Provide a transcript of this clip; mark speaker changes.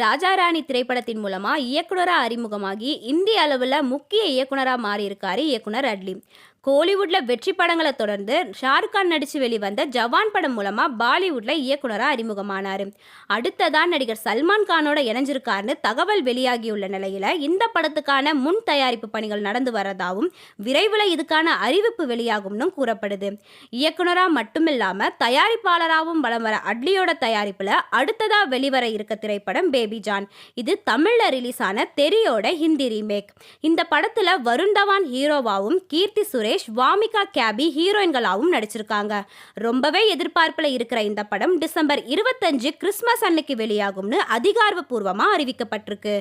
Speaker 1: ராஜாராணி திரைப்படத்தின் மூலமா இயக்குனரா அறிமுகமாகி இந்திய அளவில் முக்கிய இயக்குனரா மாறியிருக்காரு இயக்குனர் அட்லி. கோலிவுட்ல வெற்றி படங்களை தொடர்ந்து ஷாருக் கான் நடிச்சு வெளிவந்த ஜவான் படம் மூலமா பாலிவுட்ல இயக்குனரா அறிமுகமானாரு. அடுத்ததான் நடிகர் சல்மான் கானோட இணைஞ்சிருக்காருன்னு தகவல் வெளியாகியுள்ள நிலையில இந்த படத்துக்கான முன் தயாரிப்பு பணிகள் நடந்து வரதாவும் விரைவில் இதுக்கான அறிவிப்பு வெளியாகும்னு கூறப்படுது. இயக்குனரா மட்டுமில்லாம தயாரிப்பாளராகவும் வலம் வர அட்லியோட தயாரிப்புல அடுத்ததா வெளிவர இருக்க திரைப்படம் பேபி ஜான். இது தமிழில் ரிலீஸ் ஆன தெரியோட ஹிந்தி ரீமேக் இந்த படத்துல வருண் தவான் ஹீரோவாவும் கீர்த்தி சுரேஷ் வாமிகா கேபி ஹீரோயின்களாகவும் நடிச்சிருக்காங்க. ரொம்பவே எதிர்பார்ப்புல இருக்கிற இந்த படம் டிசம்பர் இருபத்தஞ்சு கிறிஸ்மஸ் அன்னைக்கு வெளியாகும்னு அதிகாரப்பூர்வமாக அறிவிக்கப்பட்டிருக்கு.